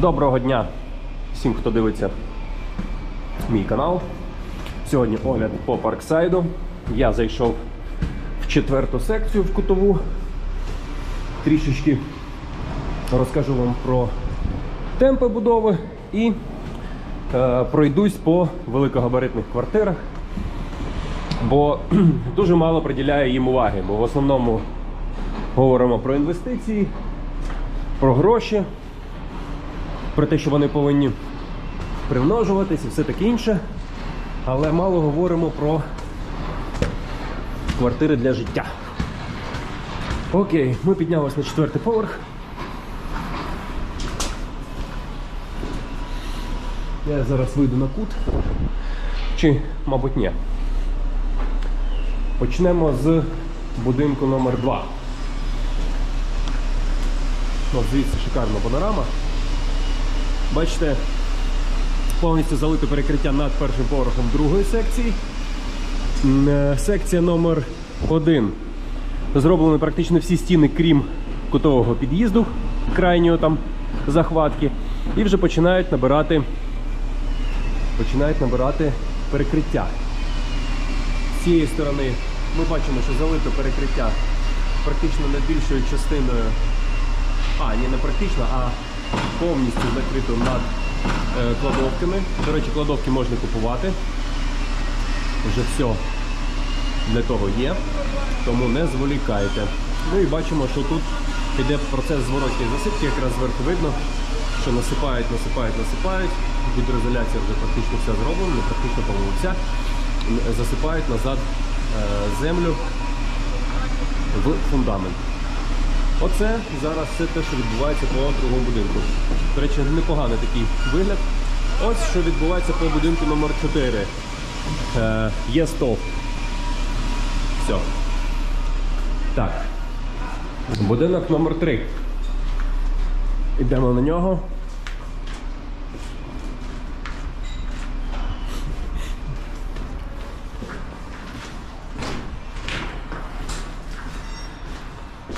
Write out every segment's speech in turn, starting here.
Доброго дня всім, хто дивиться мій канал. Сьогодні огляд по парксайду. Я зайшов в четверту секцію в кутову. Трішечки розкажу вам про темпи будови і е, пройдусь по великогабаритних квартирах, бо дуже мало приділяю їм уваги, бо в основному говоримо про інвестиції, про гроші, про те, що вони повинні примножуватись і все таке інше. Але мало говоримо про квартири для життя. Окей, ми піднялися на четвертий поверх. Я зараз вийду на кут. Чи, мабуть, ні. Почнемо з будинку номер 2 От звідси шикарна панорама. Бачите, повністю залите перекриття над першим поверхом другої секції. Е, Секція номер 1 Зроблені практично всі стіни, крім кутового під'їзду, крайнього там захватки. І вже починають набирати, починають набирати перекриття. З цієї сторони ми бачимо, що залито перекриття практично над більшою частиною а, не практично, а повністю закрито над е, кладовками. До речі, кладовки можна купувати. Вже все для того є, тому не зволікайте. Ну і бачимо, що тут йде процес зворотньої засипки, якраз зверху видно, що насипають, насипають, насипають. Гідроізоляція вже практично вся зроблена, практично по-моєму. Засипають назад е, землю в фундамент. Оце зараз все те, що відбувається по другому будинку. До речі, непоганий такий вигляд. Ось що відбувається по будинку номер 4 Е, є стовп. Все. Так. Будинок номер 3 Йдемо на нього.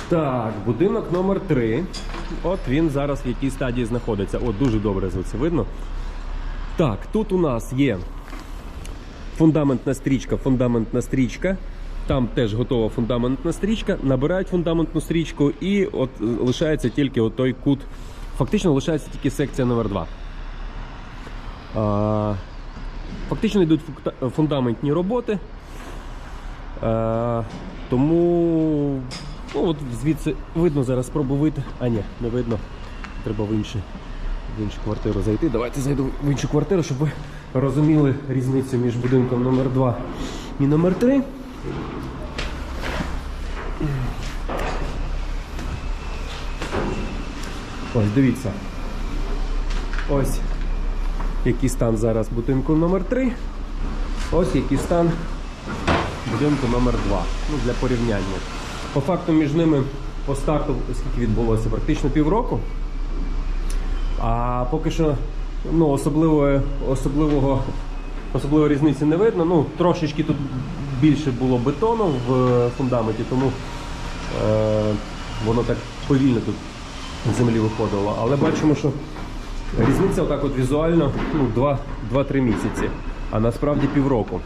Так, будинок номер 3 От він зараз в якій стадії знаходиться. От дуже добре звідси видно. Так, тут у нас є фундаментна стрічка, фундаментна стрічка. Там теж готова фундаментна стрічка. Набирають фундаментну стрічку і от лишається тільки от той кут. Фактично лишається тільки секція номер 2 А, фактично йдуть фундаментні роботи. Тому ну, от звідси видно зараз спробую вийти. А ні, не видно. Треба в іншу, в іншу квартиру зайти. Давайте зайду в іншу квартиру, щоб ви розуміли різницю між будинком номер 2 і номер 3 Ось, дивіться. Ось який стан зараз будинку номер 3 Ось який стан будинку номер 2 ну, для порівняння. По факту між ними по старту скільки відбулося? Практично півроку. А поки що ну, особливої, особливого, особливої різниці не видно. Ну, трошечки тут більше було бетону в е, фундаменті, тому е, воно так повільно тут з землі виходило. Але бачимо, що різниця отак от візуально ну, 2-3 місяці, а насправді півроку.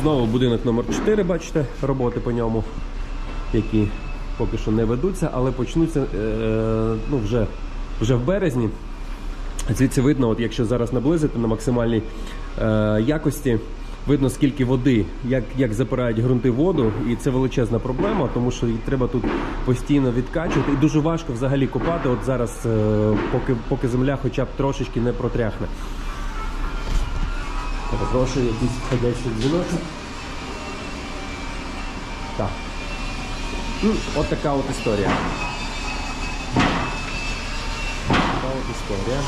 Знову будинок номер 4 бачите, роботи по ньому, які поки що не ведуться, але почнуться е, ну, вже, вже в березні. Звідси видно, от якщо зараз наблизити на максимальній е, якості, видно скільки води, як, як запирають ґрунти воду, і це величезна проблема, тому що її треба тут постійно відкачувати. І дуже важко взагалі копати, от зараз, е, поки, поки земля хоча б трошечки не протряхне. Перепрошую, якийсь входящий дзвіночок. Так. Ну, от така от історія. Така от історія.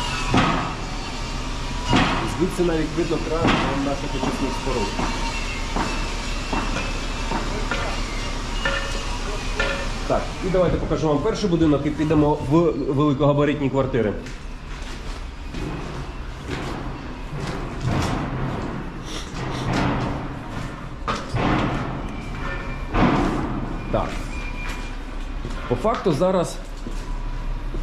Звідси навіть видно кран наших очисних споруд. Так, і давайте покажу вам перший будинок і підемо в великогабаритні квартири. Факту зараз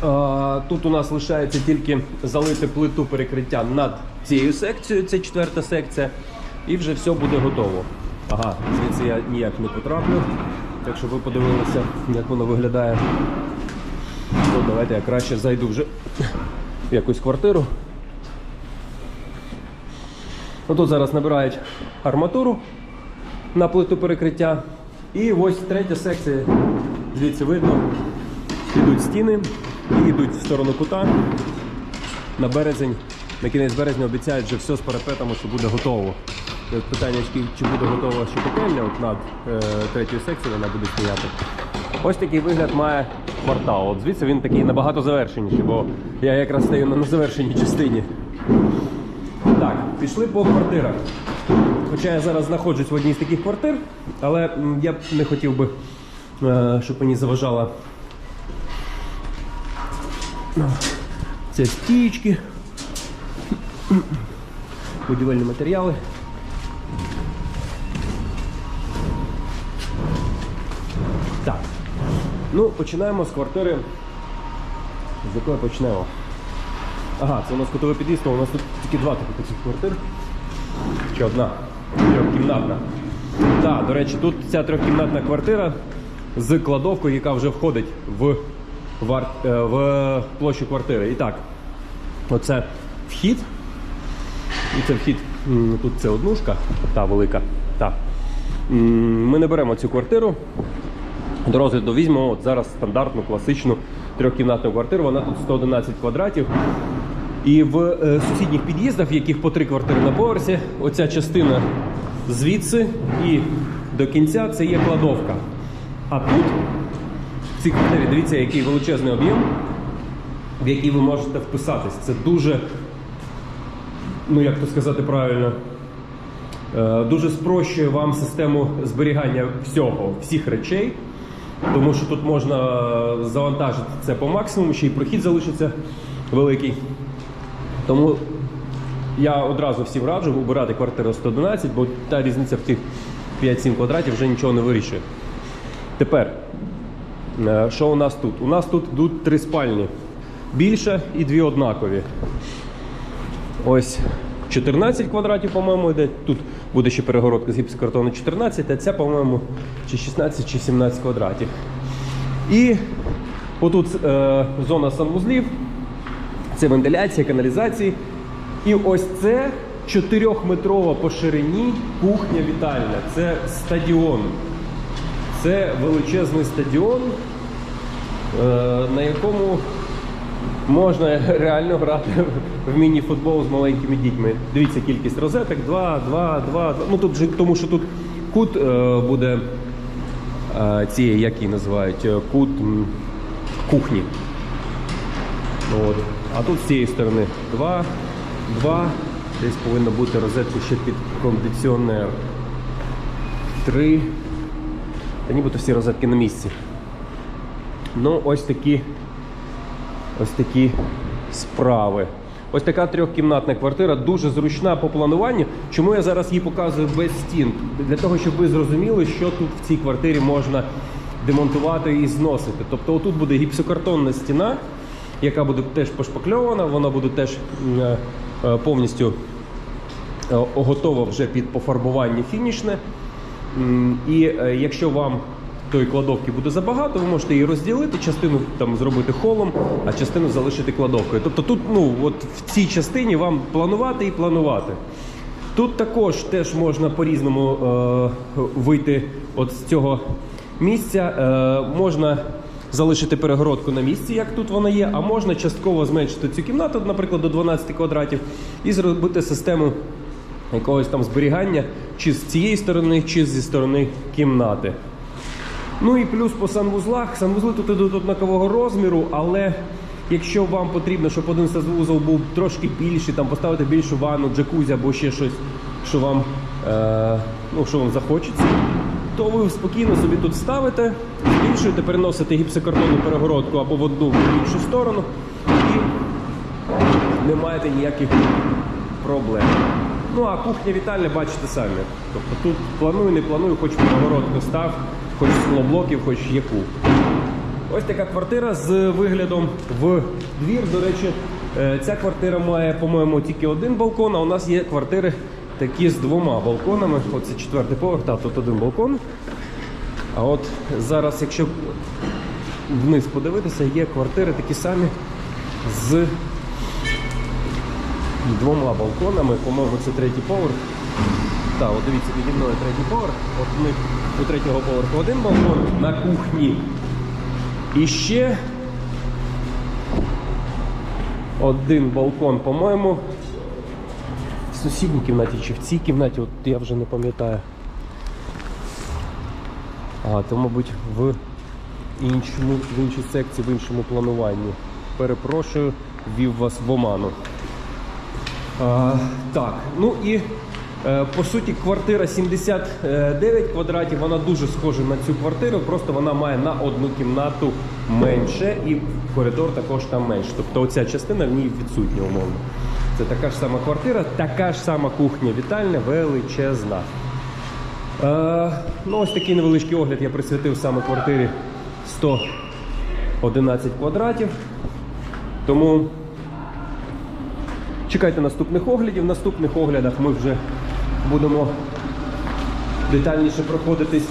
А, Тут у нас лишається тільки залити плиту перекриття над цією секцією, це четверта секція, і вже все буде готово. Ага, звідси я ніяк не потраплю. Так що ви подивилися, як воно виглядає. То давайте я краще зайду вже в якусь квартиру. Ну, Тут зараз набирають арматуру на плиту перекриття. І ось третя секція. Звідси видно, йдуть стіни і йдуть в сторону кута. На березень, на кінець березня обіцяють вже все з парапетами, що буде готово. Питання, чи- буде готова ще котельня от над е, третьою секцією, вона буде стояти. Ось такий вигляд має квартал. От звідси він такий набагато завершеніший, бо я якраз стою на незавершеній частині. Так, пішли по квартирах. Хоча я зараз знаходжусь в одній з таких квартир, але я б не хотів би, щоб мені заважала це стічки, будівельні матеріали. Так. Ну, починаємо з квартири. З якої почнемо? Ага, це у нас котовий під'їзд, у нас тут тільки два таких таких квартир. Чи одна? Трьохкімнатна. Так, до речі, тут ця трьохкімнатна квартира з кладовкою, яка вже входить в, вар... е, в площу квартири. І так, оце вхід. І це вхід. Тут це однушка, та велика. Та. Ми не беремо цю квартиру. До розгляду візьмемо от зараз стандартну класичну трьохкімнатну квартиру. Вона тут 111 квадратів. І в е, сусідніх під'їздах, в яких по три квартири на поверсі, оця частина звідси і до кінця це є кладовка. А тут, в цій квартирі, дивіться, який величезний об'єм, в який ви можете вписатись. Це дуже, ну як то сказати правильно, е, дуже спрощує вам систему зберігання всього, всіх речей. Тому що тут можна завантажити це по максимуму, ще й прохід залишиться великий. Тому я одразу всім раджу обирати квартиру 111, бо та різниця в тих 5-7 квадратів вже нічого не вирішує. Тепер, е, що у нас тут? У нас тут йдуть три спальні. Більше і дві однакові. Ось 14 квадратів, по-моєму, йде. Тут буде ще перегородка з гіпсокартону 14, а ця, по-моєму, чи 16, чи 17 квадратів. І отут е, зона санвузлів, це вентиляція, каналізації. І ось це 4-метрова по ширині кухня вітальня. Це стадіон. Це величезний стадіон, е, на якому можна реально грати в міні-футбол з маленькими дітьми. Дивіться кількість розеток: 2, 2, 2, 2. Ну тут же, тому що тут кут е, буде е, цієї, як її називають, кут кухні. От. А тут з цієї сторони 2, 2. Десь повинна бути розетка ще під кондиціонер. 3. Та нібито всі розетки на місці. Ну, ось такі ось такі справи. Ось така трьохкімнатна квартира, дуже зручна по плануванню. Чому я зараз її показую без стін? Для того, щоб ви зрозуміли, що тут в цій квартирі можна демонтувати і зносити. Тобто, отут буде гіпсокартонна стіна, яка буде теж пошпакльована, вона буде теж е, е, повністю е, готова вже під пофарбування фінішне. І е, якщо вам тої кладовки буде забагато, ви можете її розділити, частину там зробити холом, а частину залишити кладовкою. Тобто тут, ну от в цій частині вам планувати і планувати. Тут також теж можна по-різному е, вийти от з цього місця. Е, можна залишити перегородку на місці, як тут вона є, а можна частково зменшити цю кімнату, наприклад, до 12 квадратів, і зробити систему якогось там зберігання чи з цієї сторони, чи зі сторони кімнати. Ну і плюс по санвузлах. Санвузли тут ідуть однакового розміру, але якщо вам потрібно, щоб один санвузол був трошки більший, там поставити більшу ванну, джакузі або ще щось, що вам, е, ну, що вам захочеться, то ви спокійно собі тут ставите, збільшуєте, переносите гіпсокартонну перегородку або в одну, в іншу сторону і не маєте ніяких проблем. Ну а кухня вітальня бачите самі. Тобто тут планую, не планую, хоч перегородку став, хоч склоблоків, хоч яку. Ось така квартира з виглядом в двір. До речі, е, ця квартира має, по-моєму, тільки один балкон, а у нас є квартири такі з двома балконами. Оце четвертий поверх, та тут один балкон. А от зараз, якщо вниз подивитися, є квартири такі самі з двома балконами. По-моєму, це третій поверх. Так, от дивіться, піді мною третій поверх. От них у третього поверху один балкон на кухні. І ще один балкон, по-моєму, в сусідній кімнаті чи в цій кімнаті, от я вже не пам'ятаю. А, то, мабуть, в іншому, в іншій секції, в іншому плануванні. Перепрошую, ввів вас в оману. Так, ну і е, по суті квартира 79 квадратів, вона дуже схожа на цю квартиру, просто вона має на одну кімнату менше і коридор також там менше. Тобто оця частина в ній відсутня умовно. Це така ж сама квартира, така ж сама кухня вітальня, величезна. Е, ну, ось такий невеличкий огляд я присвятив саме квартирі 111 квадратів. Тому чекайте наступних оглядів. В наступних оглядах ми вже будемо детальніше проходитись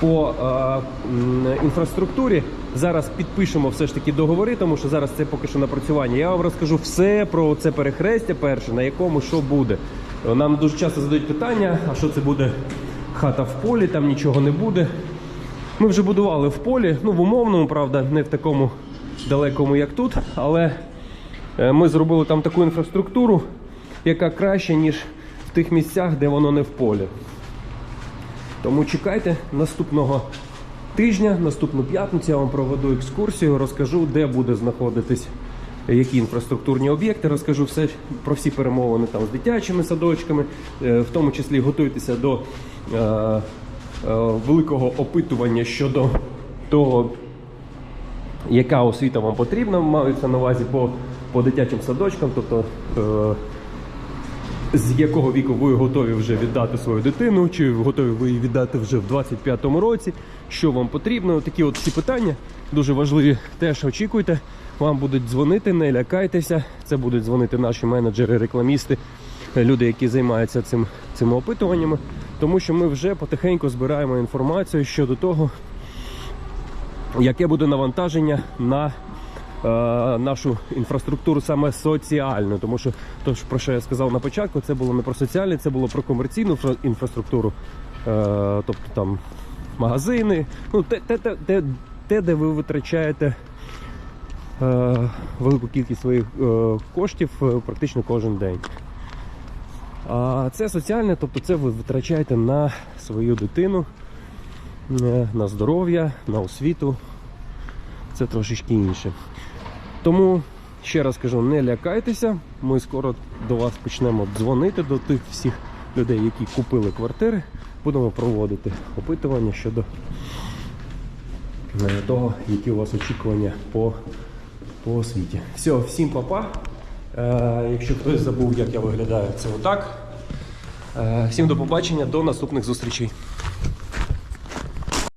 по е, інфраструктурі. Зараз підпишемо все ж таки договори, тому що зараз це поки що напрацювання. Я вам розкажу все про це перехрестя перше, на якому що буде. Нам дуже часто задають питання, а що це буде хата в полі, там нічого не буде. Ми вже будували в полі, ну в умовному, правда, не в такому далекому, як тут, але ми зробили там таку інфраструктуру, яка краще, ніж в тих місцях, де воно не в полі. Тому чекайте наступного тижня, наступну п'ятницю я вам проведу екскурсію, розкажу, де буде знаходитись які інфраструктурні об'єкти, розкажу все про всі перемовини там з дитячими садочками, е, в тому числі готуйтеся до е, е, великого опитування щодо того, яка освіта вам потрібна, маються на увазі по, по дитячим садочкам, тобто е, з якого віку ви готові вже віддати свою дитину, чи готові ви її віддати вже в 25-му році, що вам потрібно. Такі от всі питання дуже важливі. Теж очікуйте. Вам будуть дзвонити, не лякайтеся. Це будуть дзвонити наші менеджери, рекламісти, люди, які займаються цим, цими опитуваннями. Тому що ми вже потихеньку збираємо інформацію щодо того, яке буде навантаження на нашу інфраструктуру саме соціальну. Тому що то, про що я сказав на початку, це було не про соціальне, це було про комерційну інфраструктуру, е, тобто там магазини, ну те, те, те, те, де ви витрачаєте. е, Велику кількість своїх е, коштів е, практично кожен день. А це соціальне, тобто це ви витрачаєте на свою дитину, е, на здоров'я, на освіту. Це трошечки інше. Тому ще раз кажу, не лякайтеся. Ми скоро до вас почнемо дзвонити до тих всіх людей, які купили квартири. Будемо проводити опитування щодо е, того, які у вас очікування по, по освіті. Все, всім папа. Е, якщо хтось забув, як я виглядаю, це отак. Е, всім до побачення, до наступних зустрічей.